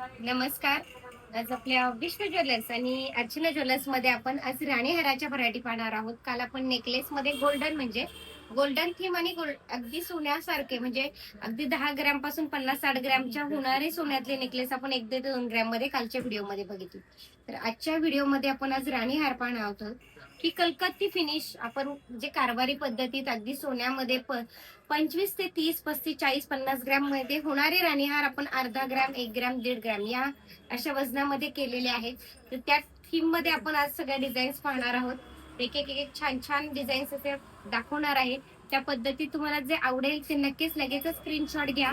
नमस्कार. आज आपल्या विश्व ज्वेलर्स आणि अर्चना ज्वेलर्समध्ये आपण आज राणीहाराच्या व्हरायटी पाहणार आहोत. काल आपण नेकलेस मध्ये गोल्डन म्हणजे गोल्डन थीम आणि गोल्ड अगदी सोन्यासारखे म्हणजे अगदी दहा ग्रॅमपासून पन्नास साठ ग्रॅमच्या होणारे सोन्यातले नेकलेस आपण एक ते दोन ग्रॅममध्ये कालच्या व्हिडिओमध्ये बघितले. तर आजच्या व्हिडिओमध्ये आपण आज राणी हार पाहणार आहोत. की कलकत्ती फिनिश आपण जे कारभारी पद्धतीत अगदी सोन्यामध्ये पंचवीस ते तीस पस्तीस चाळीस पन्नास ग्रॅममध्ये होणारे राणीहार आपण अर्धा ग्रॅम एक ग्रॅम दीड ग्रॅम या अशा वजनामध्ये केलेले आहेत. तर त्या थीममध्ये आपण आज सगळ्या डिझाईन्स पाहणार आहोत. एक एक एक छान छान डिझाईन्स असे दाखवणार आहे. त्या पद्धतीत तुम्हाला जे आवडेल ते नक्कीच लगेचच स्क्रीनशॉट घ्या.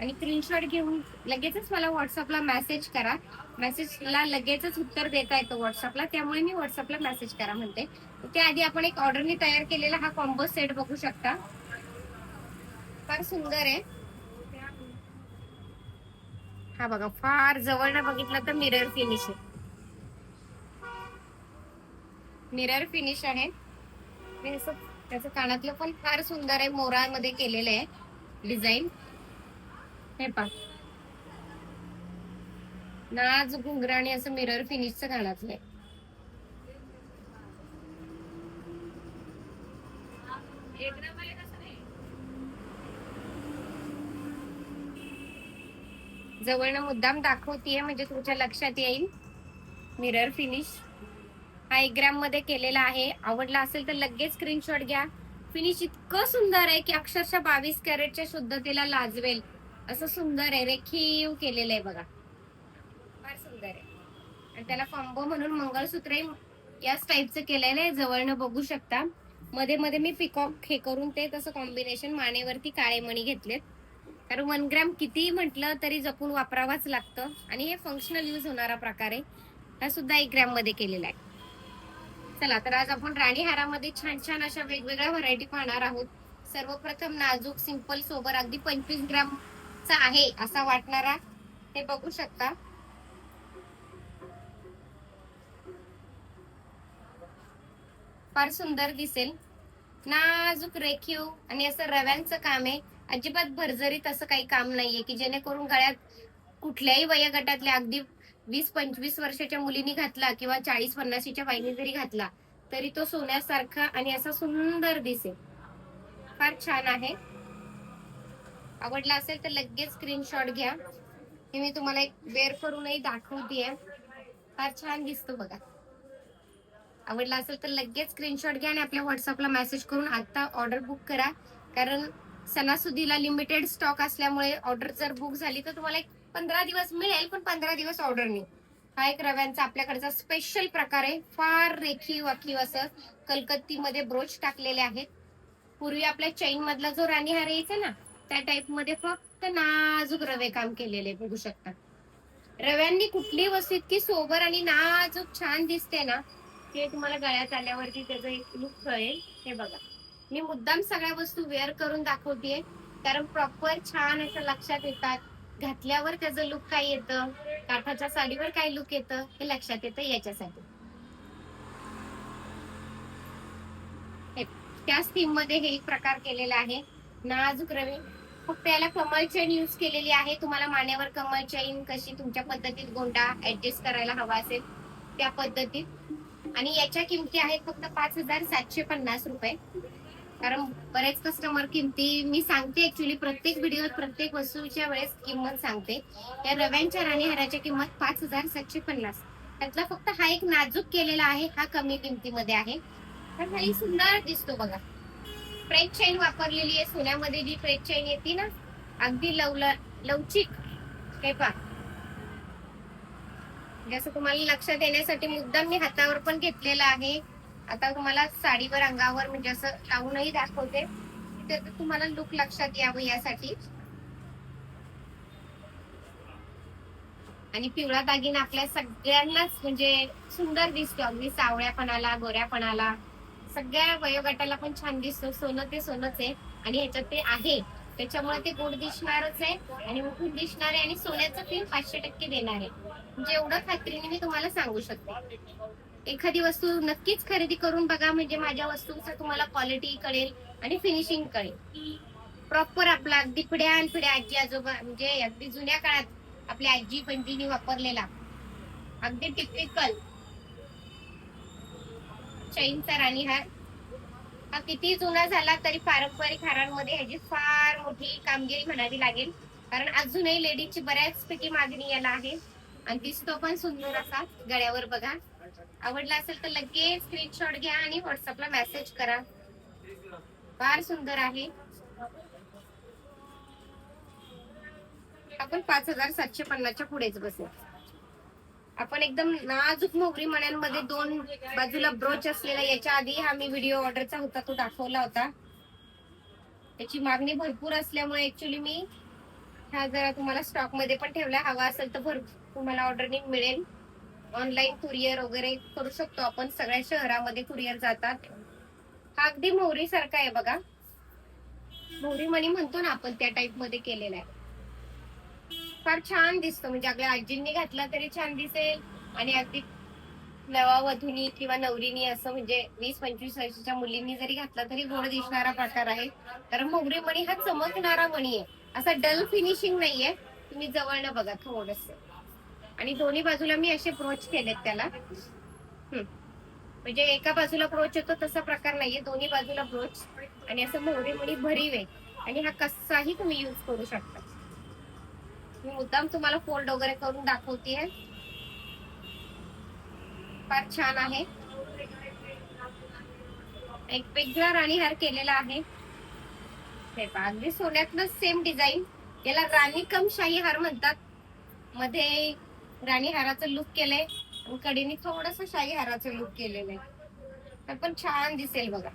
आणि स्क्रीनशॉट घेऊन लगेचच मला व्हॉट्सअपला मेसेज करा. मेसेजला लगेचच उत्तर देता येतं व्हॉट्सअपला त्यामुळे मी व्हॉट्सअपला मेसेज करा म्हणते. त्याआधी आपण एक ऑर्डरने तयार केलेला हा कॉम्बो सेट बघू शकता. फार सुंदर आहे. हा बघा फार जवळ बघितलं तर मिरर फिनिश आहे. मिरर फिनिश आहे. त्याचं कानातलं पण फार सुंदर आहे मोरामध्ये केलेलं आहे डिझाईन हे पा नाच घुंगरा असं मिरर फिनिशचं कानातलं जवळनं मुद्दाम दाखवतीये म्हणजे तुमच्या लक्षात येईल. मिरर फिनिश हा एक ग्रॅममध्ये केलेला आहे. आवडला असेल तर लगेच स्क्रीनशॉट घ्या. फिनिश इतकं सुंदर आहे की अक्षरशः बावीस कॅरेटच्या शुद्धतेला लाजवेल. असं सुंदर आहे रेखीव केलेलं आहे बघा. फार सुंदर आहे. आणि त्याला कॉम्बो म्हणून मंगळसूत्र याच टाईपचं केलेलं आहे जवळनं बघू शकता. मध्ये मध्ये मी पिकॉक हे करून ते तसं कॉम्बिनेशन मानेवरती काळे मणी घेतलेत. कारण वन ग्रॅम कितीही म्हटलं तरी जपून वापरावाच लागतं. आणि हे फंक्शनल युज होणारा प्रकार आहे. हा सुद्धा एक ग्रॅममध्ये केलेला आहे. चला तर आज आपण राणी हारामध्ये छान छान अशा वेगवेगळ्या व्हरायटी पाहणार आहोत. सर्वप्रथम नाजूक सिंपल सोबर अगदी पंचवीस ग्रॅम चा आहे असा वाटणारा हे बघू शकता. फार सुंदर दिसेल. नाजूक रेखीव आणि असं रव्यांचं काम आहे. अजिबात भरजरीत असं काही काम नाहीये की जेणेकरून गळ्यात कुठल्याही वयोगटातल्या अगदी वीस पंचवीस वर्षाच्या मुलीने घातला किंवा चाळीस पन्नासीच्या बाईने जरी घातला तरी तो सोन्यासारखा आणि असा सुंदर दिसेल. फार छान आहे. आवडला असेल तर लगेच स्क्रीनशॉट घ्या. हे मी तुम्हाला एक वेअर करूनही दाखवते फार छान दिसतो बघा. आवडला असेल तर लगेच स्क्रीनशॉट घ्या आणि आपल्या व्हॉट्सअपला मेसेज करून आता ऑर्डर बुक करा. कारण सणासुदीला लिमिटेड स्टॉक असल्यामुळे ऑर्डर जर बुक झाली तर तुम्हाला एक पंधरा दिवस मिळेल पण पंधरा दिवस ऑर्डर नाही. हा एक रव्यांचा आपल्याकडचा स्पेशल प्रकार आहे. फार रेखीव वाखीव असं कलकत्तीमध्ये ब्रोच टाकलेले आहेत. पूर्वी आपल्या चैन मधला जो राणी हार यायचा ना त्या टाइपमध्ये फक्त नाजूक रवे काम केलेले बघू शकता. रव्यांनी कुठली वस्तू इतकी सोबर आणि नाजूक छान दिसते ना ते तुम्हाला गळ्यात आल्यावरती त्याचं एक लुक कळेल. हे बघा. मी मुद्दाम सगळ्या वस्तू वेअर करून दाखवतेय. कारण प्रॉपर छान असं लक्षात येतात. घातल्यावर त्याचं लुक काय येतं? काठाच्या साडीवर काय लुक येतं? हे लक्षात येतं याच्यासाठी. त्याच थीममध्ये हे एक प्रकार केलेला आहे. नाजूक रवी फक्त याला कमल चेन युज केलेली आहे. तुम्हाला मानेवर कमल चेन कशी तुमच्या पद्धतीत गोंडा ऍडजस्ट करायला हवा असेल त्या पद्धतीत. आणि याच्या किमती आहेत फक्त पाच हजार सातशे पन्नास रुपये. कारण बरेच कस्टमर किमती मी सांगते ऍक्च्युली प्रत्येक व्हिडिओत प्रत्येक वस्तूच्या वेळेस किंमत सांगते. या रव्यांच्या राणीहाराच्या किंमत पाच हजार सातशे पन्नास. त्यातला फक्त हा एक नाजूक केलेला आहे हा कमी किमतीमध्ये आहे. तर खाली सुंदर दिसतो बघा. फ्रेंच चैन वापरलेली आहे. सोन्यामध्ये जी फ्रेंच चैन येते ना अगदी लवल लवचिक. हे पा जसं म्हणजे तुम्हाला लक्षात येण्यासाठी मुद्दाम मी हातावर पण घेतलेला आहे. आता तुम्हाला साडीवर अंगावर म्हणजे असं लावूनही दाखवते. तर तुम्हाला लुक लक्षात यावं यासाठी. आणि पिवळा दागिना आपल्या सगळ्यांनाच म्हणजे सुंदर दिसतो. अगदी सावळ्यापणाला गोऱ्यापणाला. सगळ्या वयोगटाला पण छान दिसतो. सोनं ते सोनंच आहे आणि ह्याच्यात ते आहे. त्याच्यामुळे ते गोड दिसणारच आहे आणि उठून दिसणार आहे आणि सोन्याचं फील पाचशे टक्के देणार आहे. म्हणजे एवढं खात्रीने मी तुम्हाला सांगू शकते. एखादी वस्तू नक्कीच खरेदी करून बघा. म्हणजे माझ्या वस्तूंचं तुम्हाला क्वालिटी कळेल आणि फिनिशिंग कळेल. प्रॉपर आपला अगदी पिढ्या आणि पिढ्या आजी आजोबा म्हणजे अगदी जुन्या काळात आपल्या आजी पंजीनी वापरलेला. अगदी टिपिकल चैनचा राणीहार हा किती जुना झाला तरी पारंपरिक हारांमध्ये ह्याची फार मोठी कामगिरी म्हणावी लागेल. कारण अजूनही लेडीजची बऱ्याचपैकी मागणी याला आहे. आणि दिसतो पण सुंदर असा गळ्यावर बघा. आवडला असेल तर लगेच स्क्रीनशॉट घ्या आणि व्हॉट्सअपला मेसेज करा. फार सुंदर आहे. आपण पाच हजार सातशे पन्नासच्या पुढेच बसू आपण एकदम नाजूक मोगरी मण्यांमध्ये दोन बाजूला ब्रोच असलेला याच्या आधी हा मी व्हिडिओ ऑर्डरचा होता तो दाखवला होता. त्याची मागणी भरपूर असल्यामुळे ऍक्च्युली मी हा जरा तुम्हाला स्टॉकमध्ये पण ठेवला. हवा असेल तर भर तुम्हाला ऑर्डरने मिळेल. ऑनलाईन कुरिअर वगैरे करू शकतो आपण. सगळ्या शहरामध्ये कुरिअर जातात. हा अगदी मोहरी सारखा आहे बघा. मोहरी मणी म्हणतो ना आपण त्या टाइपमध्ये केलेला आहे. फार छान दिसतो. म्हणजे आपल्या आजींनी घातला तरी छान दिसेल. आणि अगदी नवा वधूनी किंवा नवरीनी असं म्हणजे वीस पंचवीस वर्षाच्या मुलींनी जरी घातला तरी गोड दिसणारा प्रकार आहे. कारण मोगरी मणी हा चमकणारा मणी आहे. असा डल फिनिशिंग नाहीये. तुम्ही जवळ न बघा थोडस. आणि दोन्ही बाजूला मी असे ब्रोच केलेत त्याला. म्हणजे एका बाजूला ब्रोच येतो तसा प्रकार नाहीये. दोन्ही बाजूला ब्रोच. आणि असं मोहरी मणी भरीव आहे. आणि हा कसाही तुम्ही युज करू शकता. मी मुद्दाम तुम्हाला फोल्ड वगैरे करून दाखवते फार छान आहे. एक वेगळा राणी हार केलेला आहे. हे अगदी सोन्यातलं सेम डिझाईन याला राणी कम शाही हार म्हणतात. मध्ये राणी हाराचं लुक केलंय आणि कडीने थोडस शाही हाराचं लुक केलेलं आहे. तर पण छान दिसेल बघा.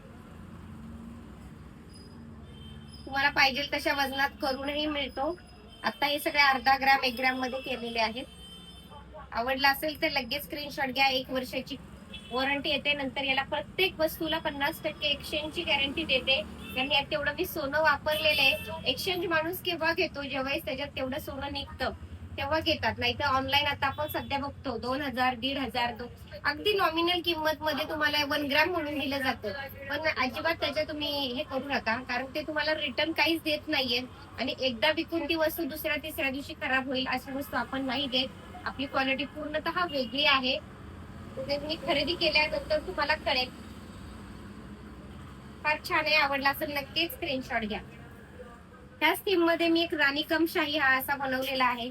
तुम्हाला पाहिजे तशा वजनात करूनही मिळतो. आता हे सगळे अर्धा ग्राम एक ग्रॅममध्ये केलेले आहेत. आवडला असेल तर लगेच स्क्रीनशॉट घ्या. एक वर्षाची वॉरंटी येते. नंतर याला प्रत्येक वस्तूला पन्नास टक्के एक्सचेंजची गॅरंटी देते. कारण यात तेवढं मी सोनं वापरलेलं आहे. एक्सचेंज माणूस केव्हा घेतो? जेव्हा त्याच्यात तेवढं सोनं निघतं. तेव्हा घेतात. नाही तर ऑनलाईन आता आपण सध्या बघतो दोन हजार दीड हजार दो अगदी नॉमिनल किंमत मध्ये तुम्हाला वन ग्राम म्हणून दिलं जातं. पण अजिबात त्याच्या तुम्ही हे करू नका कारण ते तुम्हाला रिटर्न काहीच देत नाहीये. आणि एकदा विकून ती वस्तू दुसऱ्या तिसऱ्या दिवशी खराब होईल अशी वस्तू आपण नाही देत. आपली क्वालिटी पूर्णतः वेगळी आहे. ते तुम्ही खरेदी केल्यानंतर तुम्हाला कळेल. फार छान आहे आवडला असेल नक्कीच स्क्रीनशॉट घ्या. त्याच थीममध्ये मी एक राणी कम शाही हा असा बनवलेला आहे.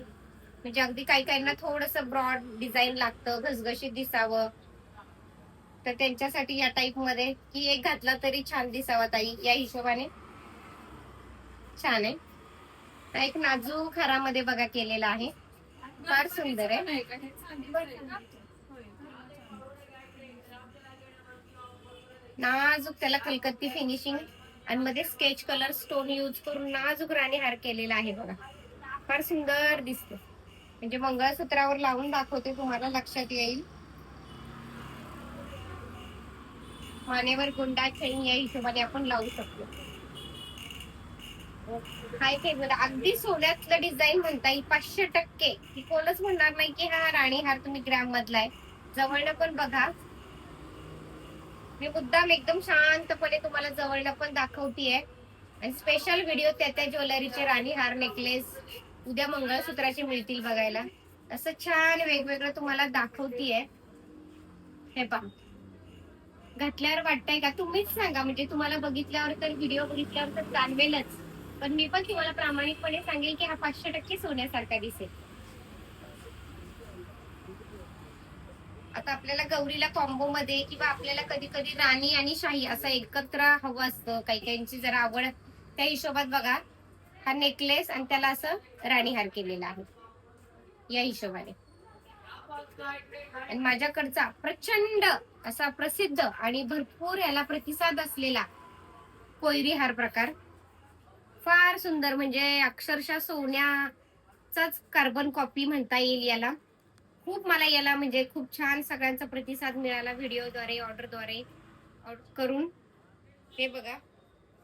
म्हणजे अगदी काही काहींना थोडस ब्रॉड डिझाईन लागतं घसघशीत दिसावं. तर त्यांच्यासाठी या टाईपमध्ये की एक घातला तरी छान दिसावा ताई या हिशोबाने. छान आहे. एक नाजूक हारामध्ये बघा केलेला आहे. फार सुंदर आहे. नाजूक त्याला कलकत्ती फिनिशिंग आणि मध्ये स्केच कलर स्टोन यूज करून नाजूक राणी हार केलेला आहे बघा. फार सुंदर दिसते. म्हणजे मंगळसूत्रावर लावून दाखवते तुम्हाला लक्षात येईल. मानेवर गुंडा चैन या हिशोबाने आपण लावू शकतो. हाय ते अगदी सोन्यातलं डिझाईन म्हणता येईल पाचशे टक्के. की कोणच म्हणणार नाही की हा राणी हार तुम्ही ग्रॅम मधला आहे. जवळनं पण बघा. मी मुद्दाम एकदम शांतपणे तुम्हाला जवळनं पण दाखवतीये. आणि स्पेशल व्हिडिओ त्या त्या ज्वेलरीचे राणी हार नेकलेस उद्या मंगळसूत्राचे मिळतील बघायला. असं छान वेगवेगळं तुम्हाला दाखवतीये. हे पा घातल्यावर वाटतंय का? तुम्हीच सांगा. म्हणजे तुम्हाला बघितल्यावर तर व्हिडिओ बघितल्यावर तर जाणवेलच. पण मी पण तुम्हाला प्रामाणिकपणे सांगेल की हा पाचशे टक्के सोन्यासारखा दिसेल. आता आपल्याला गौरीला कॉम्बो मध्ये किंवा आपल्याला कधी कधी राणी आणि शाही असं एकत्र हवं असतं. काही काहींची जरा आवड त्या हिशोबात बघा. हा नेकलेस आणि त्याला असं राणीहार केलेला आहे. या हिशोबाने. आणि माझ्याकडचा प्रचंड असा प्रसिद्ध आणि भरपूर याला प्रतिसाद असलेला कोयरी हार प्रकार फार सुंदर म्हणजे अक्षरशः सोन्याचाच कार्बन कॉपी म्हणता येईल याला. खूप मला याला म्हणजे खूप छान सगळ्यांचा प्रतिसाद मिळाला व्हिडिओद्वारे ऑर्डरद्वारे करून. हे बघा.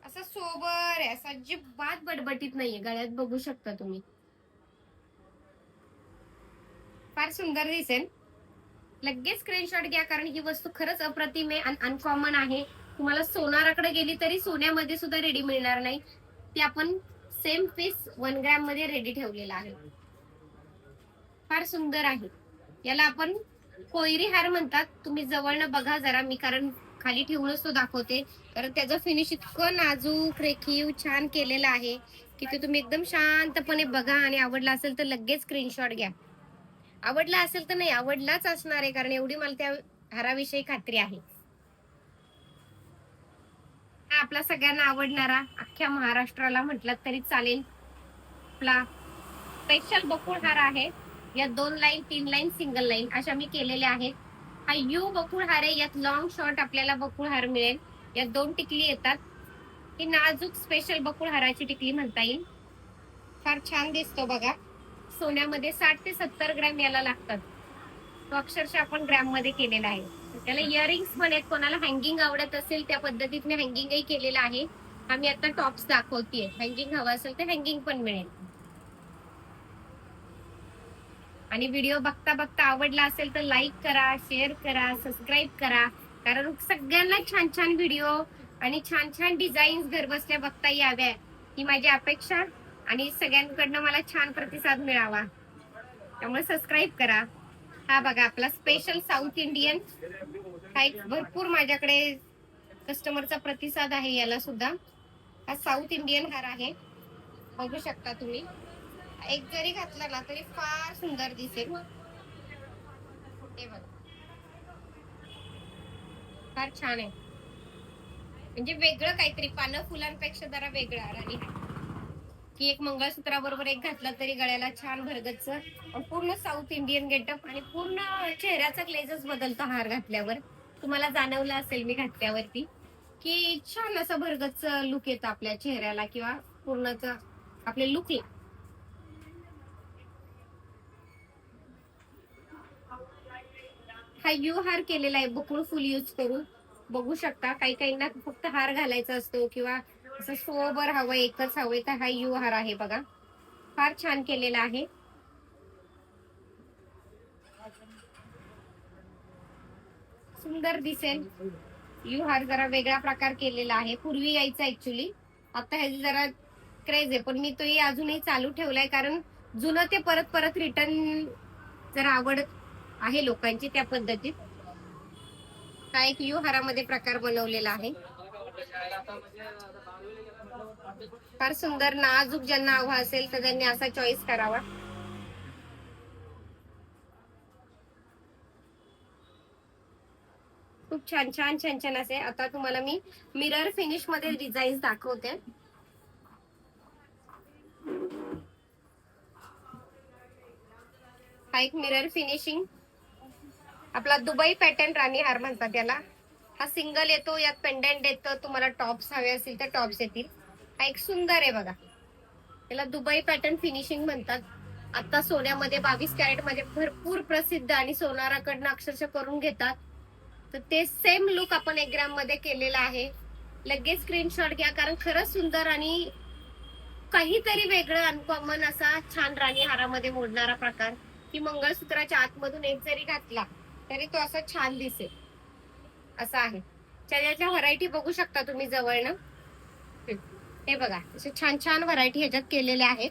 असं सोबर आहे असं अजिबात बटबटीत नाहीये. गळ्यात बघू शकता तुम्ही. फार सुंदर दिसेल. लगेच स्क्रीनशॉट घ्या कारण ही वस्तू खरंच अप्रतिम आहे आणि अनकॉमन आहे. तुम्हाला सोनाराकडे गेली तरी सोन्यामध्ये सुद्धा रेडी मिळणार नाही. ती आपण सेम पीस वन ग्रॅममध्ये रेडी ठेवलेला आहे. फार सुंदर आहे. याला आपण कोयरी हार म्हणतात. तुम्ही जवळनं बघा जरा मी कारण खाली ठेवूनच तो दाखवते. कारण त्याचं फिनिश इतकं नाजूक रेखीव छान केलेलं आहे की ते तुम्ही एकदम शांतपणे बघा आणि आवडला असेल तर लगेच स्क्रीनशॉट घ्या. आवडला असेल तर नाही आवडलाच असणार आहे कारण एवढी मला त्या हाराविषयी खात्री आहे. आपला सगळ्यांना आवडणारा अख्ख्या महाराष्ट्राला म्हटलं तरी चालेल. आपला स्पेशल बकुळ हार आहे. या दोन लाईन तीन लाईन सिंगल लाईन अशा मी केलेल्या आहेत. हा यू बकुळ हार आहे यात लॉंग शॉर्ट आपल्याला बकुळ हार मिळेल. यात दोन टिकली येतात. ही नाजूक स्पेशल बकुळ हाराची टिकली म्हणता येईल. फार छान दिसतो बघा. सोन्यामध्ये साठ ते सत्तर ग्रॅम याला लागतात. तो अक्षरशः आपण ग्रॅममध्ये केलेला आहे. त्याला इयरिंग्स पण आहेत. कोणाला हँगिंग आवडत असेल त्या पद्धतीत मी हँगिंगही केलेलं आहे. आम्ही आता टॉप्स दाखवतीये. हँगिंग हवं असेल तर हँगिंग पण मिळेल. आणि व्हिडिओ बघता बघता आवडला असेल तर लाईक करा शेअर करा सबस्क्राईब करा. कारण सगळ्यांना छान छान व्हिडिओ आणि छान छान डिझाईन्स घरबसल्या बघता याव्या. ही माझी अपेक्षा आणि सगळ्यांकडनं मला छान प्रतिसाद मिळावा. त्यामुळे सबस्क्राईब करा. हा बघा आपला स्पेशल साऊथ इंडियन हा एक भरपूर माझ्याकडे कस्टमरचा प्रतिसाद आहे याला सुद्धा. हा साऊथ इंडियन हार आहे. बघू शकता तुम्ही. एक जरी घातला ना तरी फार सुंदर दिसेल. हे बघा. फार छान आहे. म्हणजे वेगळं काहीतरी पानं फुलांपेक्षा जरा वेगळं आणि की एक मंगळसूत्राबरोबर एक घातला तरी गळ्याला छान भरगतच पूर्ण साऊथ इंडियन गेटअप आणि पूर्ण चेहऱ्याचा ग्लेजच बदलतो हार घातल्यावर. तुम्हाला जाणवलं असेल मी घातल्यावरती की छान असं भरगतच लुक येतो आपल्या चेहऱ्याला किंवा पूर्णच आपले लुक हा यू हार केलेला आहे. बकुळ फुल यूज करून. बघू शकता काही काहींना फक्त हार घालायचा असतो किंवा असं सोबर हवं एकच हवंय तर हा यू हार आहे बघा. फार छान केलेला आहे. सुंदर दिसेल. यू हार जरा वेगळा प्रकार केलेला आहे. पूर्वी यायचा ऍक्च्युली आता ह्याची जरा क्रेज आहे. पण मी तोही अजूनही चालू ठेवलाय कारण जुनं ते परत परत रिटर्न जरा आवडत आहे लोकांची त्या पद्धतीत. हा एक यू हारामध्ये प्रकार बनवलेला आहे. फार सुंदर नाजूक ज्यांना हवा असेल तर त्यांनी असा चॉईस करावा. खूप छान छान छान छान असे. आता तुम्हाला मी मिरर फिनिशमध्ये डिझाईन दाखवते. हा एक मिरर फिनिशिंग आपला दुबई पॅटर्न राणी हार म्हणतात याला. हा सिंगल येतो यात पेंडेंट येतं तुम्हाला टॉप्स हवे असतील तर टॉप्स येतील. हा एक सुंदर आहे बघा. याला दुबई पॅटर्न फिनिशिंग म्हणतात. आता सोन्यामध्ये बावीस कॅरेटमध्ये भरपूर प्रसिद्ध आणि सोनाराकडनं अक्षरशः करून घेतात. तर ते सेम लुक आपण एक ग्राममध्ये केलेला आहे. लगेच स्क्रीनशॉट घ्या कारण खरंच सुंदर आणि काहीतरी वेगळं अनकॉमन असा छान राणी हारामध्ये मोडणारा प्रकार. की मंगळसूत्राच्या आतमधून एक जरी घातला तरी तो असा छान दिसेल. असा आहे. त्याच्यातल्या व्हरायटी बघू शकता तुम्ही जवळनं हे. बघा असे छान छान व्हरायटी ह्याच्यात केलेल्या आहेत.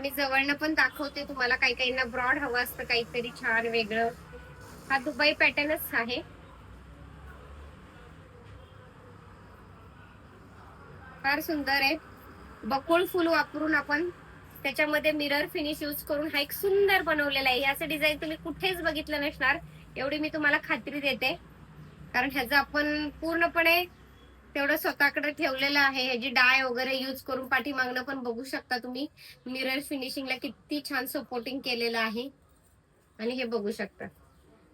मी जवळनं पण दाखवते तुम्हाला काही काहींना ब्रॉड हवं असतं काहीतरी छान वेगळं. हा दुबई पॅटर्नच आहे. फार सुंदर आहे. बकुळ फुल वापरून आपण त्याच्यामध्ये मिरर फिनिश यूज करून हा एक सुंदर बनवलेला आहे. याचं डिझाईन तुम्ही कुठेच बघितलं नसणार. एवढी मी तुम्हाला खात्री देते. कारण ह्याचं आपण पूर्णपणे तेवढं स्वतःकडे ठेवलेलं आहे. ह्याची डाय वगैरे यूज करून पाठीमागणं पण बघू शकता तुम्ही. मिरर फिनिशिंगला किती छान सपोर्टिंग केलेलं आहे. आणि हे बघू शकता.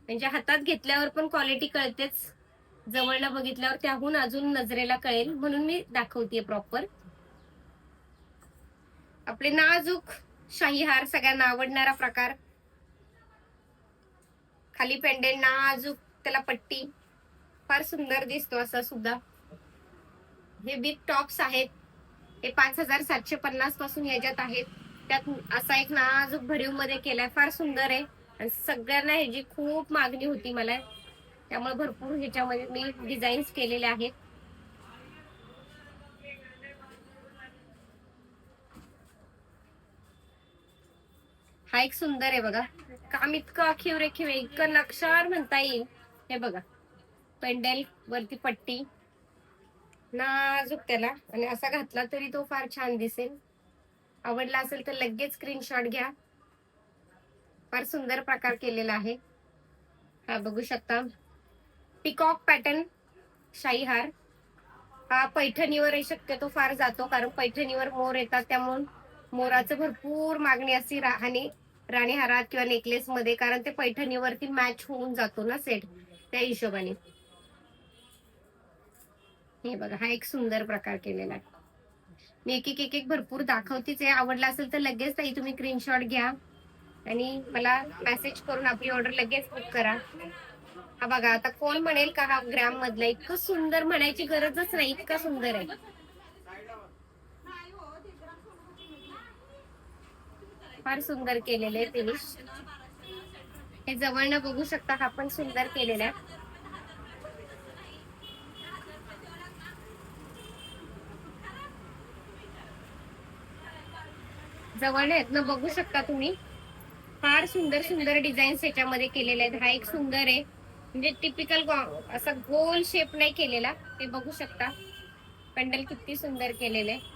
म्हणजे हातात घेतल्यावर पण क्वालिटी कळतेच. जवळला बघितल्यावर त्याहून अजून नजरेला कळेल. म्हणून मी दाखवतेय प्रॉपर आपले नाजूक शाही हार सगळ्यांना आवडणारा प्रकार. खाली पेंडेंट नाजूक त्याला पट्टी. फार सुंदर दिसतो असा सुद्धा. हे बिग टॉप्स आहेत. हे पाच हजार सातशे पन्नासपासून याच्यात आहेत. त्यात असा एक नाजूक भरीवमध्ये केलाय. फार सुंदर आहे. आणि सगळ्यांना ह्याची खूप मागणी होती मला. त्यामुळे भरपूर ह्याच्यामध्ये मी डिझाईन्स केलेले आहेत. हा एक सुंदर आहे बघा. काम इतकं अखीव रेखीव आहे, इतकं नक्षार म्हणता येईल. हे बघा. पेंडेल वरती पट्टी. नाजूक त्याला. आणि असा घातला तरी तो फार छान दिसेल. आवडला असेल तर लगेच स्क्रीनशॉट घ्या. फार सुंदर प्रकार केलेला आहे. हा बघू शकता. पिकॉक पॅटर्न शाही हार हा पैठणीवर शक्यतो फार जातो. कारण पैठणीवर मोर येतात. त्यामुळे मोराचं भरपूर मागणी अशी राहणे राणी हारात किंवा नेकलेस मध्ये कारण ते पैठणीवरती मॅच होऊन जातो ना सेट त्या हिशोबाने. हे बघा हा एक सुंदर प्रकार केलेला आहे. मी एक एक एक एक भरपूर दाखवतेच आहे. आवडला असेल तर लगेच ताई तुम्ही स्क्रीनशॉट घ्या. आणि मला मेसेज करून आपली ऑर्डर लगेच बुक करा. हा बघा आता कोण म्हणेल का हा ग्रॅम मधला? इतकं सुंदर म्हणायची गरजच नाही इतका सुंदर आहे. फार सुंदर केलेले आहे फिनिश हे जवळनं बघू शकता हा पण सुंदर केलेला आहे. जवळ आहेत ना बघू शकता तुम्ही. फार सुंदर सुंदर डिझाईन्स याच्यामध्ये केलेले आहेत. हा एक सुंदर आहे. म्हणजे टिपिकल असा गोल शेप नाही केलेला. ते बघू शकता. पंडल किती सुंदर केलेले. आहे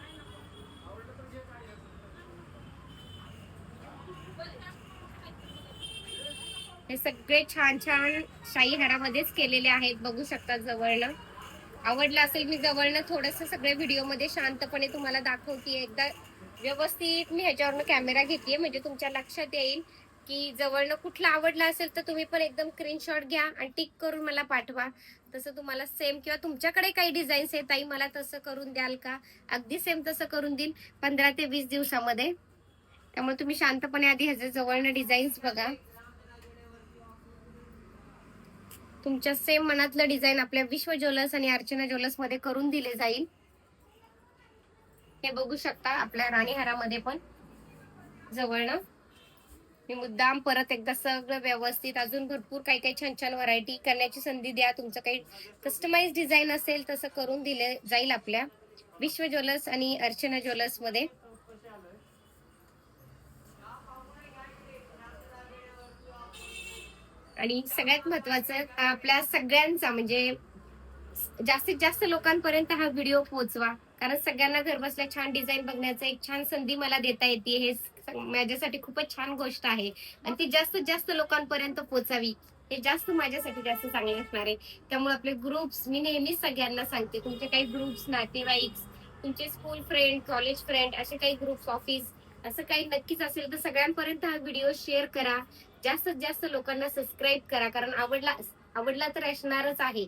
हे सगळे छान छान शाही हारामध्येच केलेले आहेत बघू शकता जवळनं. आवडलं असेल मी जवळनं थोडस सगळ्या व्हिडिओमध्ये शांतपणे तुम्हाला दाखवते एकदा व्यवस्थित मी ह्याच्यावरनं कॅमेरा घेतलीये म्हणजे तुमच्या लक्षात येईल की जवळनं कुठलं आवडलं असेल तर तुम्ही पण एकदम स्क्रीनशॉट घ्या आणि टिक करून मला पाठवा. तसं तुम्हाला सेम किंवा तुमच्याकडे काही डिझाईन्स आहेत ताई मला तसं करून द्याल का? अगदी सेम तसं करून देईन पंधरा ते वीस दिवसामध्ये. त्यामुळे तुम्ही शांतपणे आधी ह्याच्या जवळनं डिझाईन्स बघा. तुमच्या सेम मनातलं डिझाईन आपल्या विश्व ज्वेलर्स आणि अर्चना ज्वेलर्समध्ये करून दिले जाईल. हे बघू शकता आपल्या राणीहारामध्ये पण. जवळनं मी मुद्दाम परत एकदा सगळं व्यवस्थित अजून भरपूर काही काही छान छान व्हरायटी करण्याची संधी द्या. तुमचं काही कस्टमाइज डिझाईन असेल तसं करून दिले जाईल आपल्या विश्व ज्वेलर्स आणि अर्चना ज्वेलर्समध्ये. आणि सगळ्यात महत्वाचं आपल्या सगळ्यांचा म्हणजे जास्तीत जास्त लोकांपर्यंत हा व्हिडिओ पोहोचवा. कारण सगळ्यांना घर बसल्या छान डिझाईन बघण्याचा एक छान संधी मला देता येते. हे माझ्यासाठी खूपच छान गोष्ट आहे. आणि ती जास्तीत जास्त लोकांपर्यंत पोहोचावी. हे जास्त माझ्यासाठी जास्त चांगले असणार आहे. त्यामुळे आपले ग्रुप्स मी नेहमीच सगळ्यांना सांगते तुमचे काही ग्रुप्स नातेवाईक तुमचे स्कूल फ्रेंड कॉलेज फ्रेंड असे काही ग्रुप्स ऑफिस असं काही नक्कीच असेल तर सगळ्यांपर्यंत हा व्हिडिओ शेअर करा. जास्तीत जास्त लोकांना सबस्क्राईब करा कारण आवडला आवडला तर असणारच आहे.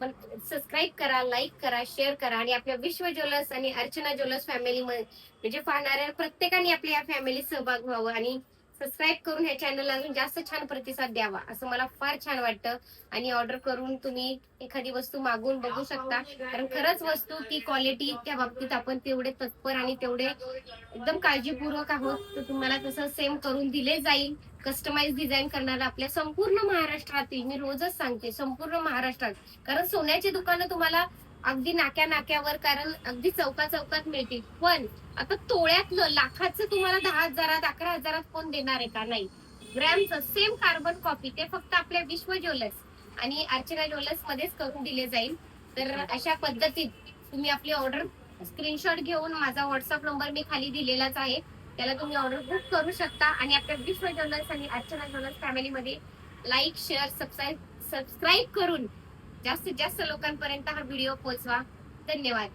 पण सबस्क्राईब करा लाईक करा शेअर करा आणि आपल्या विश्व ज्वेलर्स आणि अर्चना ज्वेलर्स फॅमिली म्हणजे पाहणाऱ्या प्रत्येकाने आपल्या या फॅमिलीत सहभाग व्हावं आणि सबस्क्राईब करून ह्या चॅनलला अजून जास्त छान प्रतिसाद द्यावा. असं मला फार छान वाटतं. आणि ऑर्डर करून तुम्ही एखादी वस्तू मागून बघू शकता. कारण खरंच वस्तू ती क्वालिटी त्या बाबतीत आपण तेवढे तत्पर आणि तेवढे एकदम काळजीपूर्वक आहोत. तर तुम्हाला तसं सेम करून दिले जाईल. कस्टमाइज डिझाईन करणारा आपल्या संपूर्ण महाराष्ट्रातील मी रोजच सांगते संपूर्ण महाराष्ट्रात. कारण सोन्याची दुकानं तुम्हाला अगदी नाक्या नाक्यावर कारण अगदी चौका चौकात मिळतील. पण आता तोळ्यातलं लाखाचं तुम्हाला दहा हजारात अकरा हजारात कोण देणार आहे का? नाही. ग्रॅमचं सेम कार्बन कॉपी ते फक्त आपल्या विश्व ज्वेलर्स आणि अर्चना ज्वेलर्स मध्येच करून दिले जाईल. तर अशा पद्धतीत तुम्ही आपली ऑर्डर स्क्रीनशॉट घेऊन माझा व्हॉट्सअप नंबर मी खाली दिलेलाच आहे. त्याला तुम्ही ऑर्डर बुक करू शकता आणि आपल्या विश्व ज्वेलर्स आणि अर्चना ज्वेलर्स फॅमिलीमध्ये लाईक शेअर सबस्क्राईब सबस्क्राईब करून जास्तीत जास्त लोकांपर्यंत हा व्हिडिओ पोहोचवा. धन्यवाद.